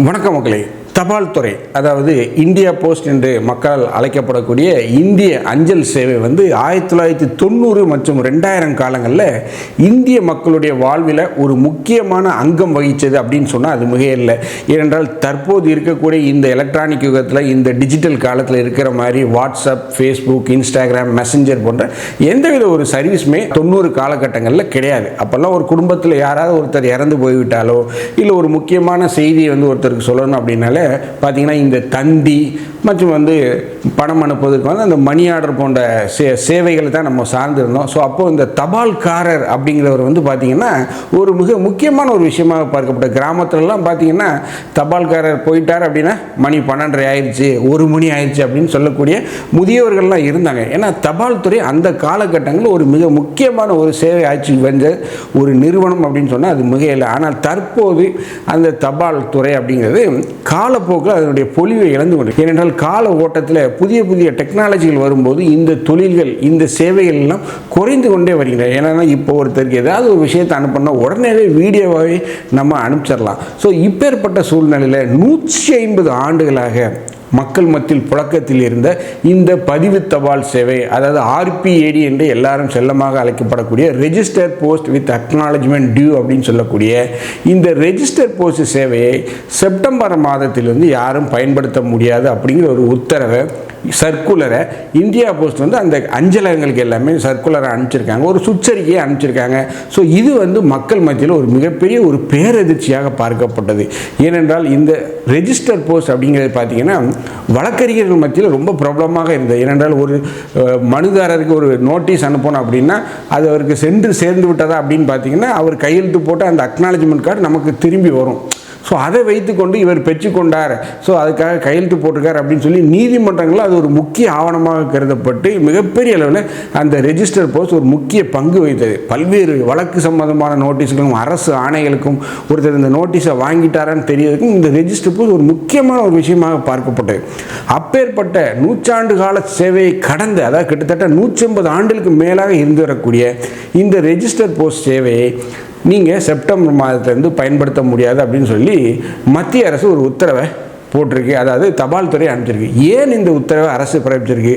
வணக்கம் மக்களே. தபால் துறை அதாவது இந்தியா போஸ்ட் என்று மக்களால் அழைக்கப்படக்கூடிய இந்திய அஞ்சல் சேவை வந்து ஆயிரத்தி தொள்ளாயிரத்தி தொண்ணூறு மற்றும் ரெண்டாயிரம் காலங்களில் இந்திய மக்களுடைய வாழ்வில் ஒரு முக்கியமான அங்கம் வகித்தது அப்படின்னு சொன்னால் அது மிக இல்லை ஏனென்றால் தற்போது இருக்கக்கூடிய இந்த எலக்ட்ரானிக் யுகத்தில் இந்த டிஜிட்டல் காலத்தில் இருக்கிற மாதிரி வாட்ஸ்அப் ஃபேஸ்புக் இன்ஸ்டாகிராம் மெசஞ்சர் போன்ற எந்தவித ஒரு சர்வீஸுமே தொண்ணூறு காலகட்டங்களில் கிடையாது. அப்போல்லாம் ஒரு குடும்பத்தில் யாராவது ஒருத்தர் இறந்து போய்விட்டாலோ இல்லை ஒரு முக்கியமான செய்தியை வந்து ஒருத்தருக்கு சொல்லணும் அப்படின்னாலே பார்த்தீங்கன்னா இந்த தந்தி மற்றும் வந்து பணம் அனுப்புவதற்கு வந்து அந்த மணி ஆர்டர் போன்ற சே சேவைகளை தான் நம்ம சார்ந்திருந்தோம். ஸோ அப்போது இந்த தபால்காரர் அப்படிங்கிறவர் வந்து பார்த்திங்கன்னா ஒரு மிக முக்கியமான ஒரு விஷயமாக பார்க்கப்பட்ட கிராமத்துலலாம் பார்த்திங்கன்னா தபால்காரர் போயிட்டார் அப்படின்னா மணி பன்னெண்டரை ஆயிடுச்சு ஒரு மணி ஆயிடுச்சு அப்படின்னு சொல்லக்கூடிய முதியவர்கள்லாம் இருந்தாங்க. ஏன்னா தபால் துறை அந்த காலகட்டங்களில் ஒரு மிக முக்கியமான ஒரு சேவை ஆட்சி வந்த ஒரு நிறுவனம் அப்படின்னு சொன்னால் அது மிக இல்லை ஆனால் தற்போது அந்த தபால் துறை அப்படிங்கிறது காலப்போக்கில் அதனுடைய பொலிவை இழந்து கொண்டு ஏனென்றால் கால ஓட்டத்தில் புதிய புதிய டெக்னாலஜிகள் வரும்போது இந்த தொழில்கள் இந்த சேவைகள் எல்லாம் குறைந்து கொண்டே வருகின்றன. ஏன்னா இப்போ ஒருத்தருக்கு ஏதாவது ஒரு விஷயத்தை அனுப்பினா உடனேவே வீடியோவாகவே நம்ம அனுப்பிச்சிடலாம். ஸோ இப்பேற்பட்ட சூழ்நிலையில் நூற்றி ஐம்பது ஆண்டுகளாக மக்கள் மத்தியில் புழக்கத்தில் இருந்த இந்த பதிவு தபால் சேவை அதாவது ஆர்பிஏடி என்று எல்லாரும் செல்லமாக அழைக்கப்படக்கூடிய register post with acknowledgement due அப்படின்னு சொல்லக்கூடிய இந்த ரெஜிஸ்டர் போஸ்ட் சேவையை செப்டம்பர் மாதத்திலிருந்து யாரும் பயன்படுத்த முடியாது அப்படிங்கிற ஒரு உத்தரவை சர்க்குலரை இந்தியா போஸ்ட் வந்து அந்த அஞ்சலகங்களுக்கு எல்லாமே சர்க்குலரை அனுப்பிச்சிருக்காங்க. ஒரு சுச்சரிக்கையை அனுப்பிச்சிருக்காங்க. ஸோ இது வந்து மக்கள் மத்தியில் ஒரு மிகப்பெரிய ஒரு பேரதிர்ச்சியாக பார்க்கப்பட்டது. ஏனென்றால் இந்த ரெஜிஸ்டர் போஸ்ட் அப்படிங்கிறது பார்த்தீங்கன்னா வழக்கறிஞர்கள் மத்தியில் ரொம்ப பிரபலமாக இருந்தது. ஏனென்றால் ஒரு மனுதாரருக்கு ஒரு நோட்டீஸ் அனுப்பணும் அப்படின்னா அது அவருக்கு சென்று சேர்ந்து விட்டதா அப்படின்னு பார்த்தீங்கன்னா அவர் கையெழுத்து போட்டு அந்த அக்னாலஜ்மெண்ட் கார்டு நமக்கு திரும்பி வரும். ஸோ அதை வைத்துக்கொண்டு இவர் பெற்றுக்கொண்டார். ஸோ அதுக்காக கையெழுத்து போட்டிருக்கார் அப்படின்னு சொல்லி நீதிமன்றங்களில் அது ஒரு முக்கிய ஆவணமாக கருதப்பட்டு மிகப்பெரிய அளவில் அந்த ரெஜிஸ்டர் போஸ்ட் ஒரு முக்கிய பங்கு வகித்தது. பல்வேறு வழக்கு சம்பந்தமான நோட்டீஸ்களும் அரசு ஆணைகளுக்கும் ஒருத்தர் இந்த நோட்டீஸை வாங்கிட்டாரான்னு தெரியறதுக்கும் இந்த ரெஜிஸ்டர் போஸ்ட் ஒரு முக்கியமான ஒரு விஷயமாக பார்க்கப்பட்டது. அப்பேற்பட்ட நூற்றாண்டு கால சேவையை கடந்த அதாவது கிட்டத்தட்ட நூற்றி ஐம்பது ஆண்டுகளுக்கு மேலாக இருந்து வரக்கூடிய இந்த ரெஜிஸ்டர் போஸ்ட் சேவையை நீங்கள் செப்டம்பர் மாதத்துலேருந்து பயன்படுத்த முடியாது அப்படின்னு சொல்லி மத்திய அரசு ஒரு உத்தரவை போட்டிருக்கு. அதாவது தபால் துறை அனுப்பிச்சிருக்கு. ஏன் இந்த உத்தரவை அரசு பிறப்பிச்சிருக்கு?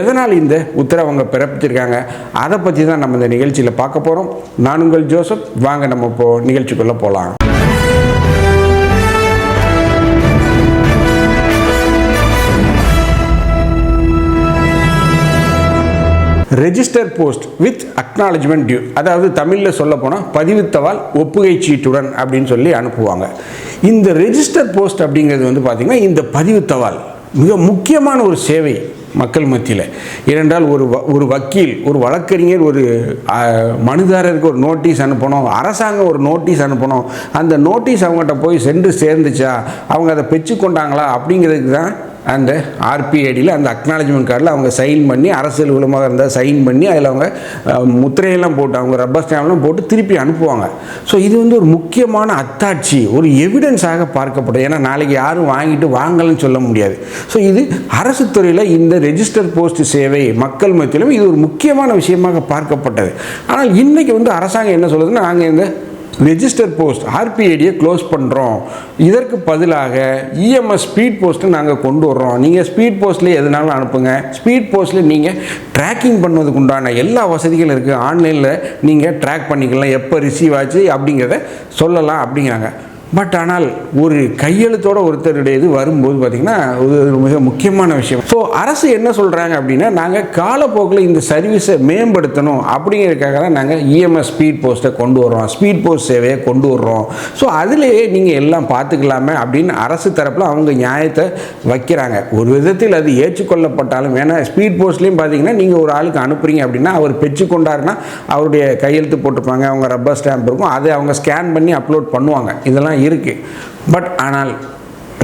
எதனால் இந்த உத்தரவை அவங்க பிறப்பிச்சிருக்காங்க? அதை பற்றி தான் நம்ம இந்த நிகழ்ச்சியில் பார்க்க போகிறோம் நான் உங்கள் ஜோசப். வாங்க நம்ம இப்போ நிகழ்ச்சிக்குள்ளே போகலாம் register post with acknowledgement due அதாவது தமிழில் சொல்ல போனால் பதிவுத்தவால் ஒப்புகை சீட்டுடன் அப்படின்னு சொல்லி அனுப்புவாங்க. இந்த ரெஜிஸ்டர் போஸ்ட் அப்படிங்கிறது வந்து பார்த்திங்கன்னா இந்த பதிவுத்தவால் மிக முக்கியமான ஒரு சேவை மக்கள் மத்தியில். ஏனென்றால் ஒரு வ- ஒரு வக்கீல் ஒரு வழக்கறிஞர் ஒரு மனுதாரருக்கு ஒரு நோட்டீஸ் அனுப்பணும் அரசாங்கம் ஒரு நோட்டீஸ் அனுப்பணும். அந்த நோட்டீஸ் அவங்ககிட்ட போய் சென்று சேர்ந்துச்சா? அவங்க அதை பெற்றுக்கொண்டாங்களா? அப்படிங்கிறதுக்கு தான் அந்த ஆர்பிஐடியில் அந்த அக்னாலஜ்மெண்ட் கார்டில் அவங்க சைன் பண்ணி அரசியல் மூலமாக இருந்தால் சைன் பண்ணி அதில் அவங்க முத்திரையெல்லாம் போட்டு அவங்க ரப்பர் ஸ்டாம்ப்லாம் போட்டு திருப்பி அனுப்புவாங்க. ஸோ இது வந்து ஒரு முக்கியமான அத்தாட்சி ஒரு எவிடன்ஸாக பார்க்கப்படும். ஏன்னா நாளைக்கு யாரும் வாங்கிட்டு வாங்கலன்னு சொல்ல முடியாது. ஸோ இது அரசு துறையில் இந்த ரெஜிஸ்டர் போஸ்ட் சேவை மக்கள் மத்தியிலும் இது ஒரு முக்கியமான விஷயமாக பார்க்கப்பட்டது. ஆனால் இன்றைக்கி வந்து அரசாங்கம் என்ன சொல்லுதுன்னா நாங்கள் இந்த ரெஜிஸ்டர் போஸ்ட் ஆர்பிஐடியை க்ளோஸ் பண்ணுறோம் இதற்கு பதிலாக இஎம்எஸ் ஸ்பீட் போஸ்ட்டு நாங்கள் கொண்டு வர்றோம். நீங்கள் ஸ்பீட் போஸ்ட்லேயே எதுனாலும் அனுப்புங்க. ஸ்பீட் போஸ்ட்டில் நீங்கள் ட்ராக்கிங் பண்ணுவதுக்கு உண்டான எல்லா வசதிகளும் இருக்குது ஆன்லைனில் நீங்கள் ட்ராக் பண்ணிக்கலாம். எப்போ ரிசீவ் ஆச்சு அப்படிங்கிறத சொல்லலாம் அப்படிங்கிறாங்க. பட் ஆனால் ஒரு கையெழுத்தோட ஒருத்தருடைய இது வரும்போது பார்த்திங்கன்னா ஒரு மிக முக்கியமான விஷயம். ஸோ அரசு என்ன சொல்கிறாங்க அப்படின்னா நாங்கள் காலப்போக்கில் இந்த சர்வீஸை மேம்படுத்தணும் அப்படிங்கிறதுக்காக தான் நாங்கள் இஎம்எஸ் ஸ்பீட் போஸ்ட்டை கொண்டு வர்றோம். ஸ்பீட் போஸ்ட் சேவையை கொண்டு வர்றோம். ஸோ அதிலேயே நீங்கள் எல்லாம் பார்த்துக்கலாமே அப்படின்னு அரசு தரப்பில் அவங்க நியாயத்தை வைக்கிறாங்க. ஒரு விதத்தில் அது ஏற்றுக்கொள்ளப்பட்டாலும் ஏன்னா ஸ்பீட் போஸ்ட்லேயும் பார்த்தீங்கன்னா நீங்கள் ஒரு ஆளுக்கு அனுப்புறீங்க அப்படின்னா அவர் பெற்றுக்கொண்டாருன்னா அவருடைய கையெழுத்து போட்டிருப்பாங்க அவங்க ரப்பர் ஸ்டாம்ப் இருக்கும் அதை அவங்க ஸ்கேன் பண்ணி அப்லோட் பண்ணுவாங்க. இதெல்லாம் இருக்குது பட் ஆனால்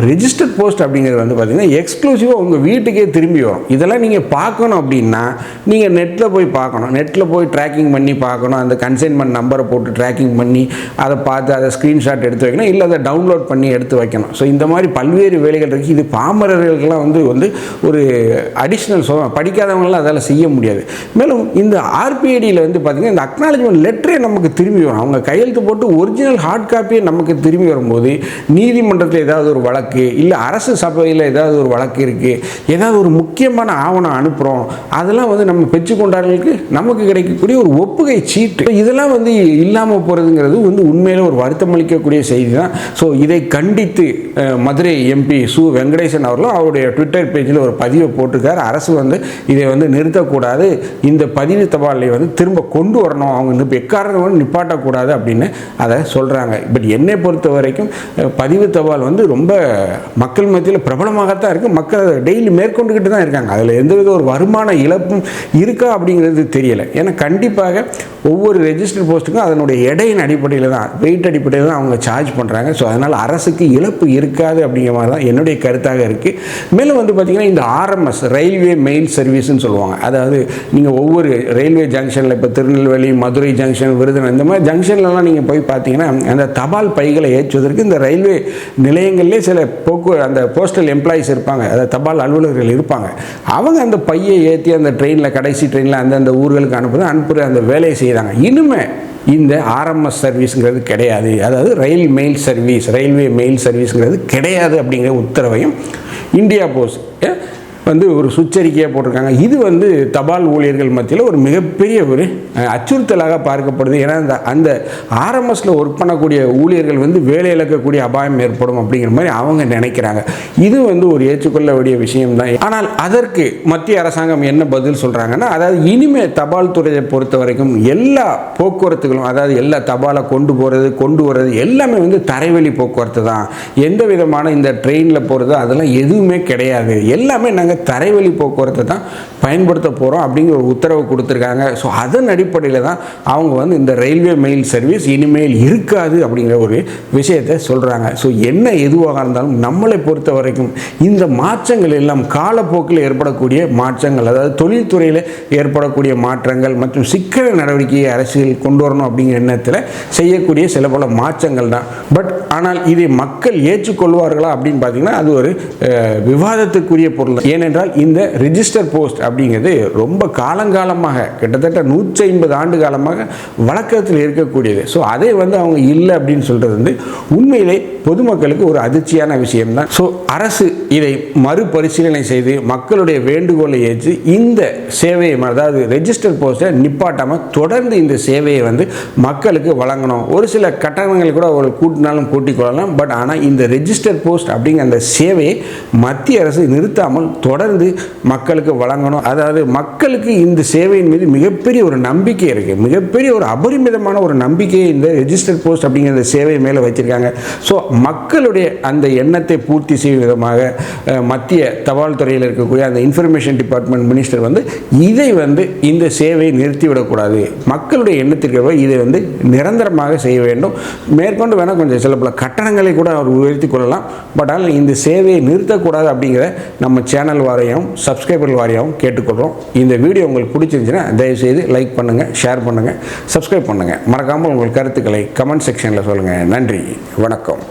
ரெஜிஸ்டர்ட் போஸ்ட் அப்படிங்கிறது வந்து பார்த்தீங்கன்னா எக்ஸ்க்ளூசிவாக உங்கள் வீட்டுக்கே திரும்பி வரும். இதெல்லாம் நீங்கள் பார்க்கணும் அப்படின்னா நீங்கள் நெட்டில் போய் பார்க்கணும். நெட்டில் போய் ட்ராக்கிங் பண்ணி பார்க்கணும். அந்த கன்சைன்மெண்ட் நம்பரை போட்டு ட்ராக்கிங் பண்ணி அதை பார்த்து அதை ஸ்க்ரீன்ஷாட் எடுத்து வைக்கணும். இல்லை அதை டவுன்லோட் பண்ணி எடுத்து வைக்கணும். ஸோ இந்த மாதிரி பல்வேறு வேலைகள் இருக்குது இது பாமரர்களுக்கெல்லாம் வந்து வந்து ஒரு அடிஷ்னல் சொல்ல படிக்காதவங்களாம் அதால் செய்ய முடியாது. மேலும் இந்த ஆர்பிஐடியில் வந்து பார்த்திங்கன்னா இந்த அக்னாலஜ்மெண்ட் லெட்டரே நமக்கு திரும்பி வரும். அவங்க கையெழுத்து போட்டு ஒரிஜினல் ஹார்ட் காப்பியே நமக்கு திரும்பி வரும்போது நீதிமன்றத்தில் ஏதாவது ஒரு வழக்கு இல்லை அரசு சபையில் ஏதாவது ஒரு வழக்கு இருக்குது ஏதாவது ஒரு முக்கியமான ஆவணம் அனுப்புகிறோம் அதெல்லாம் வந்து நம்ம பெற்று பெற்றுக்கொண்டார்களுக்கு நமக்கு கிடைக்கக்கூடிய ஒரு ஒப்புகை சீட்டு. இதெல்லாம் வந்து இல்லாமல் போகிறதுங்கிறது வந்து உண்மையில் ஒரு வருத்தம் அளிக்கக்கூடிய செய்தி தான் ஸோ இதை கண்டித்து மதுரை எம்பி சு வெங்கடேசன் அவர்களும் அவருடைய ட்விட்டர் பேஜில் ஒரு பதிவை போட்டிருக்காரு. அரசு வந்து இதை வந்து நிறுத்தக்கூடாது. இந்த பதிவு தபாலை வந்து திரும்ப கொண்டு வரணும். அவங்க வந்து எக்காரணம் நிப்பாட்டக்கூடாது அப்படின்னு அதை சொல்கிறாங்க பட் என்னை பொறுத்த வரைக்கும் பதிவு தபால் வந்து ரொம்ப மக்கள் மத்தியில் பிரபலமாகத்தான் இருக்குது மக்கள் அதை டெய்லி மேற்கொண்டுக்கிட்டு தான் இருக்காங்க. அதில் எந்தவித ஒரு வருமான இழப்பும் இருக்கா அப்படிங்கிறது தெரியலை. ஏன்னா கண்டிப்பாக ஒவ்வொரு ரெஜிஸ்டர் போஸ்ட்டுக்கும் அதனுடைய எடையின் அடிப்படையில் தான் வெயிட் அடிப்படையில் தான் அவங்க சார்ஜ் பண்ணுறாங்க ஸோ அதனால் அரசுக்கு இழப்பு இருக்காது அப்படிங்கிற மாதிரி தான் என்னுடைய கருத்தாக இருக்குது மேலும் வந்து பார்த்திங்கன்னா இந்த ஆர்எம்எஸ் ரயில்வே மெயில் சர்வீஸ்ன்னு சொல்லுவாங்க. அதாவது நீங்கள் ஒவ்வொரு ரயில்வே ஜங்ஷனில் இப்போ திருநெல்வேலி மதுரை ஜங்ஷன் விருதுநகர் இந்த மாதிரி ஜங்ஷன்லலாம் நீங்கள் போய் பார்த்தீங்கன்னா அந்த தபால் பைகளை ஏற்றுவதற்கு இந்த ரயில்வே நிலையங்கள்லேயே சில போக்கு அந்த போஸ்டல் எம்ப்ளாயிஸ் இருப்பாங்க அதாவது தபால் அலுவலர்கள் இருப்பாங்க. அவங்க அந்த பையை ஏற்றி அந்த ட்ரெயினில் கடைசி ட்ரெயினில் அந்தந்த ஊர்களுக்கு அனுப்புறது அனுப்புகிற அந்த வேலையை செய்கிறாங்க இனிமே இந்த ஆர்எம்எஸ் சர்வீஸுங்கிறது கிடையாது. அதாவது rail mail service railway mail சர்வீஸுங்கிறது கிடையாது அப்படிங்கிற உத்தரவையும் இந்தியா போஸ்ட் வந்து ஒரு சுச்சரிக்கையாக போட்டிருக்காங்க. இது வந்து தபால் ஊழியர்கள் மத்தியில் ஒரு மிகப்பெரிய ஒரு அச்சுறுத்தலாக பார்க்கப்படுது. ஏன்னா அந்த அந்த ஆர்எம்எஸில் ஒர்க் பண்ணக்கூடிய ஊழியர்கள் வந்து வேலை இழக்கக்கூடிய அபாயம் ஏற்படும் அப்படிங்கிற மாதிரி அவங்க நினைக்கிறாங்க. இது வந்து ஒரு ஏற்றுக்கொள்ள வேண்டிய விஷயம் தான் ஆனால் அதற்கு மத்திய அரசாங்கம் என்ன பதில் சொல்கிறாங்கன்னா அதாவது இனிமே தபால் துறையை பொறுத்த வரைக்கும் எல்லா போக்குவரத்துகளும் அதாவது எல்லா தபாலை கொண்டு போகிறது கொண்டு வர்றது எல்லாமே வந்து தரைவழி போக்குவரத்து தான் எந்த விதமான இந்த ட்ரெயினில் போகிறது அதெல்லாம் எதுவுமே கிடையாது. எல்லாமே நாங்கள் தரைவழி போக்குவரத்தை தான் பயன்படுத்த போகிறோம் அப்படிங்கிற ஒரு உத்தரவு கொடுத்துருக்காங்க. ஸோ அதன் அடிப்படையில் தான் அவங்க வந்து இந்த ரயில்வே மெயில் சர்வீஸ் இனிமேல் இருக்காது அப்படிங்கிற ஒரு விஷயத்தை சொல்கிறாங்க ஸோ என்ன எதுவாக இருந்தாலும் நம்மளை பொறுத்த வரைக்கும் இந்த மாற்றங்கள் எல்லாம் காலப்போக்கில் ஏற்படக்கூடிய மாற்றங்கள் அதாவது தொழில்துறையில் ஏற்படக்கூடிய மாற்றங்கள் மற்றும் சிக்கன நடவடிக்கையை அரசியல் கொண்டு வரணும் அப்படிங்கிற எண்ணத்தில் செய்யக்கூடிய சில பல மாற்றங்கள் தான். பட் ஆனால் இதை மக்கள் ஏற்றுக்கொள்வார்களா அப்படின்னு பார்த்தீங்கன்னா அது ஒரு விவாதத்துக்குரிய பொருள் தான். ஏனென்றால் இந்த ரிஜிஸ்டர் போஸ்ட் அப்படிங்கிறது ரொம்ப காலங்காலமாக கிட்டத்தட்ட நூற்றி ஐம்பது ஆண்டு காலமாக வழக்கத்தில் இருக்கக்கூடியது. ஸோ அதை வந்து அவங்க இல்லை அப்படின்னு சொல்கிறது வந்து உண்மையிலே பொதுமக்களுக்கு ஒரு அதிர்ச்சியான விஷயம்தான். ஸோ அரசு இதை மறுபரிசீலனை செய்து மக்களுடைய வேண்டுகோளை ஏற்று இந்த சேவையை அதாவது ரெஜிஸ்டர் போஸ்ட்டை நிப்பாட்டாமல் தொடர்ந்து இந்த சேவையை வந்து மக்களுக்கு வழங்கணும். ஒரு சில கட்டணங்களை கூட ஒரு கூட்டினாலும் கூட்டிக் கொள்ளலாம். பட் ஆனால் இந்த ரெஜிஸ்டர் போஸ்ட் அப்படிங்கிற அந்த சேவையை மத்திய அரசு நிறுத்தாமல் தொடர்ந்து மக்களுக்கு வழங்கணும். அதாவது மக்களுக்கு இந்த சேவையின் மீது மிகப்பெரிய ஒரு நம்பிக்கை இருக்குது மிகப்பெரிய ஒரு அபரிமிதமான ஒரு நம்பிக்கையை இந்த ரெஜிஸ்டர் போஸ்ட் அப்படிங்கிற சேவை மேலே வச்சிருக்காங்க ஸோ மக்களுடைய அந்த எண்ணத்தை பூர்த்தி செய்யும் விதமாக மத்திய தபால் துறையில் இருக்கக்கூடிய அந்த இன்ஃபர்மேஷன் டிபார்ட்மெண்ட் மினிஸ்டர் வந்து இதை வந்து இந்த சேவையை நிறுத்திவிடக்கூடாது. மக்களுடைய எண்ணத்திற்கு இதை வந்து நிரந்தரமாக செய்ய வேண்டும். மேற்கொண்டு வேணால் கொஞ்சம் சில பல கட்டணங்களை கூட அவர் உயர்த்தி கொள்ளலாம். பட் ஆனால் இந்த சேவையை நிறுத்தக்கூடாது அப்படிங்கிற நம்ம சேனல் வாரியாகவும் சப்ஸ்கிரைபர்கள் வாரியாகவும் கேட்டுக்கொள்கிறோம் இந்த வீடியோ உங்களுக்கு பிடிச்சிருந்துச்சுன்னா தயவுசெய்து லைக் பண்ணுங்கள் ஷேர் பண்ணுங்கள் சப்ஸ்கிரைப் பண்ணுங்கள் மறக்காமல் உங்கள் கருத்துக்களை கமெண்ட் செக்ஷனில் சொல்லுங்கள் நன்றி வணக்கம்.